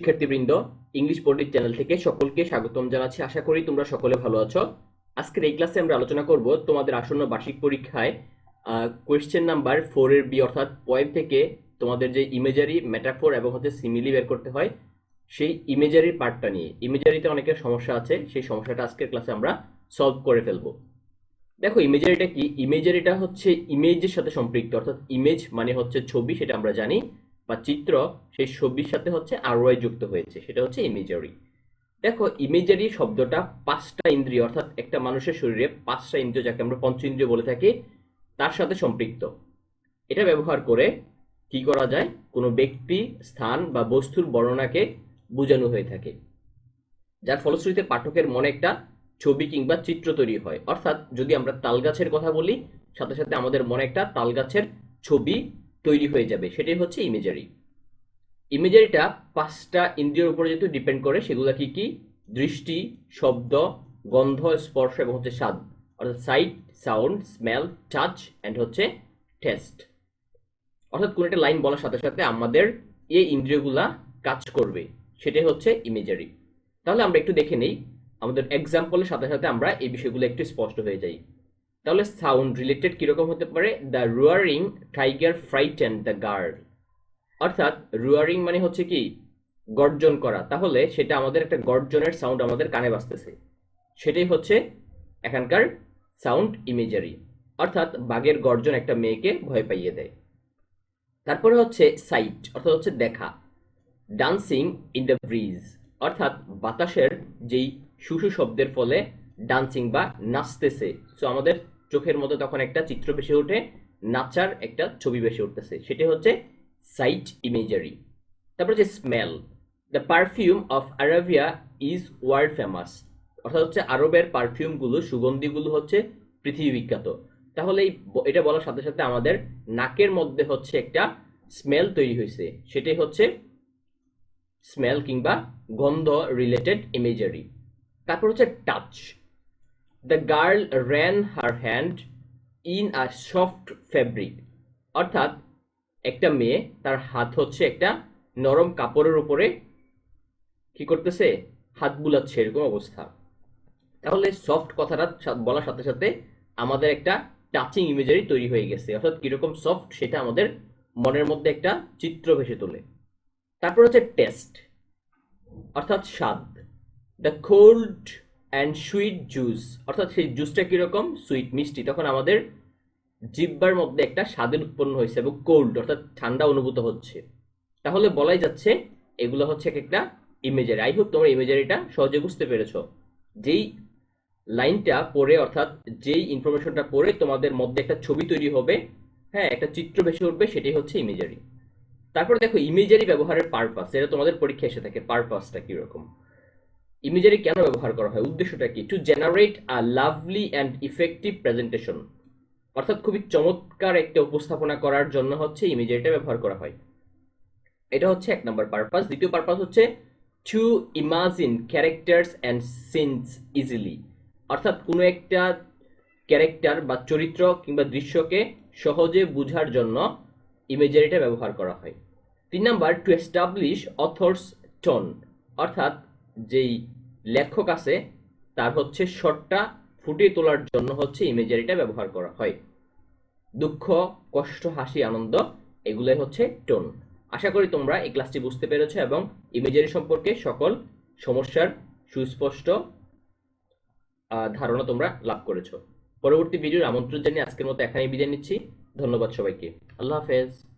শিক্ষার্থীবৃন্দ ইংলিশ পণ্ডিত চ্যানেল থেকে সকলকে স্বাগতম জানাচ্ছি। আশা করি তোমরা সকলে ভালো আছো। আজকের এই ক্লাসে আমরা আলোচনা করব তোমাদের আসন্ন বার্ষিক পরীক্ষায় কোয়েশ্চেন নাম্বার ফোর এর বি অর্থাৎ পয়েন্ট থেকে তোমাদের যে ইমেজারি মেটাফোর এবং হচ্ছে সিমিলি বের করতে হয়, সেই ইমেজারির পার্টটা নিয়ে। ইমেজারিতে অনেকের সমস্যা আছে, সেই সমস্যাটা আজকের ক্লাসে আমরা সলভ করে ফেলব। দেখো ইমেজারিটা কি? ইমেজারিটা হচ্ছে ইমেজের সাথে সম্পৃক্ত, অর্থাৎ ইমেজ মানে হচ্ছে ছবি, সেটা আমরা জানি। বা চিত্র সেই ছবির সাথে হচ্ছে আরওয়াই যুক্ত হয়েছে, সেটা হচ্ছে ইমেজারি দেখো ইমেজারি শব্দটা পাঁচটা ইন্দ্রিয়, অর্থাৎ একটা মানুষের শরীরে পাঁচটা ইন্দ্রিয়, যাকে আমরা পঞ্চ ইন্দ্রিয় বলে থাকি, তার সাথে সম্পৃক্ত। এটা ব্যবহার করে কি করা যায়? কোনো ব্যক্তি, স্থান বা বস্তুর বর্ণনাকে বোঝানো হয়ে থাকে। যার ফলশ্রুতিতে পাঠকের মনে একটা ছবি কিংবা চিত্র তৈরি হয়। অর্থাৎ যদি আমরা তাল গাছের কথা বলি, সাথে সাথে আমাদের মনে একটা তাল গাছের ছবি তৈরি হয়ে যাবে, সেটাই হচ্ছে ইমেজারি ইমেজারিটা পাঁচটা ইন্দ্রিয়ের উপরে যেহেতু ডিপেন্ড করে, সেগুলো কি কি? দৃষ্টি, শব্দ, গন্ধ, স্পর্শ এবং হচ্ছে স্বাদ। অর্থাৎ sight sound smell touch and হচ্ছে টেস্ট অর্থাৎ কোনো একটা লাইন বলার সাথে সাথে আমাদের এই ইন্দ্রিয়গুলা কাজ করবে, সেটাই হচ্ছে ইমেজারি তাহলে আমরা একটু দেখে নেই, আমাদের এক্সাম্পলের সাথে সাথে আমরা এই বিষয়গুলো একটু স্পষ্ট হয়ে যাই। তাহলে সাউন্ড রিলেটেড কীরকম হতে পারে? The roaring tiger frightened the guard অর্থাৎ রুয়ারিং মানে হচ্ছে কি? গর্জন করা। তাহলে সেটা আমাদের একটা গর্জনের সাউন্ড আমাদের কানে বাজতেছে। সেটাই হচ্ছে এখানকার সাউন্ড ইমেজারি অর্থাৎ বাঘের গর্জন একটা মেয়েকে ভয় পাইয়ে দেয়। তারপরে হচ্ছে সাইট অর্থাৎ হচ্ছে দেখা। ডান্সিং ইন দ্য ব্রিজ অর্থাৎ বাতাসের যেই শুশু শব্দের ফলে ডান্সিং বা নাচতেছে। সো আমাদের চোখের মধ্যে তখন একটা চিত্র ভেসে ওঠে, নাচার একটা ছবি ভেসে উঠতেছে। সেটা হচ্ছে সাইট ইমেজারি তারপর হচ্ছে smell the perfume of Arabia is world famous অর্থাৎ হচ্ছে আরবের পারফিউমগুলো সুগন্ধিগুলো হচ্ছে পৃথিবী বিখ্যাত। তাহলে এই এটা বলার সাথে সাথে আমাদের নাকের মধ্যে হচ্ছে একটা স্মেল তৈরি হয়েছে সেটাই হচ্ছে স্মেল কিংবা গন্ধ রিলেটেড ইমেজারি তারপর হচ্ছে touch the girl ran her hand in a soft fabric অর্থাৎ, একটা মেয়ে তার হাত হচ্ছে একটা নরম কাপড়ের উপরে কি করতেছে? হাত বুলাচ্ছে, এরকম অবস্থা। তাহলে সফট কথাটা বলার সাথে সাথে আমাদের একটা টাচিং ইমেজারি তৈরি হয়ে গেছে। অর্থাৎ কীরকম সফট সেটা আমাদের মনের মধ্যে একটা চিত্র ভেসে তোলে। তারপর হচ্ছে টেস্ট অর্থাৎ স্বাদ। The cold and sweet juice অর্থাৎ সেই জুসটা কীরকম? সুইট মিষ্টি। তখন আমাদের জিব্বার মধ্যে একটা স্বাদের উৎপন্ন হয়েছে এবং কোল্ড অর্থাৎ ঠান্ডা অনুভূত হচ্ছে। তাহলে বলাই যাচ্ছে এগুলো হচ্ছে এক একটা ইমেজারি আই হোপ তোমরা ইমেজারিটা সহজে বুঝতে পেরেছ। যেই লাইনটা পড়ে, অর্থাৎ যেই ইনফরমেশনটা পড়ে, তোমাদের মধ্যে একটা ছবি তৈরি হবে হ্যাঁ একটা চিত্র ভেসে উঠবে, সেটাই হচ্ছে ইমেজারি তারপর দেখো ইমেজারি ব্যবহারের পারপাস এটা তোমাদের পরীক্ষা এসে থাকে পারপাসটা কীরকম। ইমেজারি কেন ব্যবহার করা হয়? উদ্দেশ্যটা কি? To generate a lovely and effective presentation অর্থাৎ খুবই চমৎকার একটা উপস্থাপনা করার জন্য হচ্ছে ইমেজারিটা ব্যবহার করা হয়। এটা হচ্ছে এক নম্বর পারপাস দ্বিতীয় পারপাস হচ্ছে to imagine characters and scenes easily অর্থাৎ কোনো একটা ক্যারেক্টার বা চরিত্র কিংবা দৃশ্যকে সহজে বোঝার জন্য ইমেজারিটা ব্যবহার করা হয়। তিন number to establish author's tone অর্থাৎ যেই লেখক আছে, তার হচ্ছে শটটা ফুটিয়ে তোলার জন্য হচ্ছে ইমেজারিটা ব্যবহার করা হয়। দুঃখ, কষ্ট, হাসি, আনন্দ, এগুলোই হচ্ছে টোন। আশা করি তোমরা এই ক্লাসটি বুঝতে পেরেছ এবং ইমেজারি সম্পর্কে সকল সমস্যার সুস্পষ্ট ধারণা তোমরা লাভ করেছ। পরবর্তী ভিডিওর আমন্ত্রণ জানিয়ে আজকের মতো এখানেই বিদায় নিচ্ছি। ধন্যবাদ সবাইকে। আল্লাহ হাফেজ।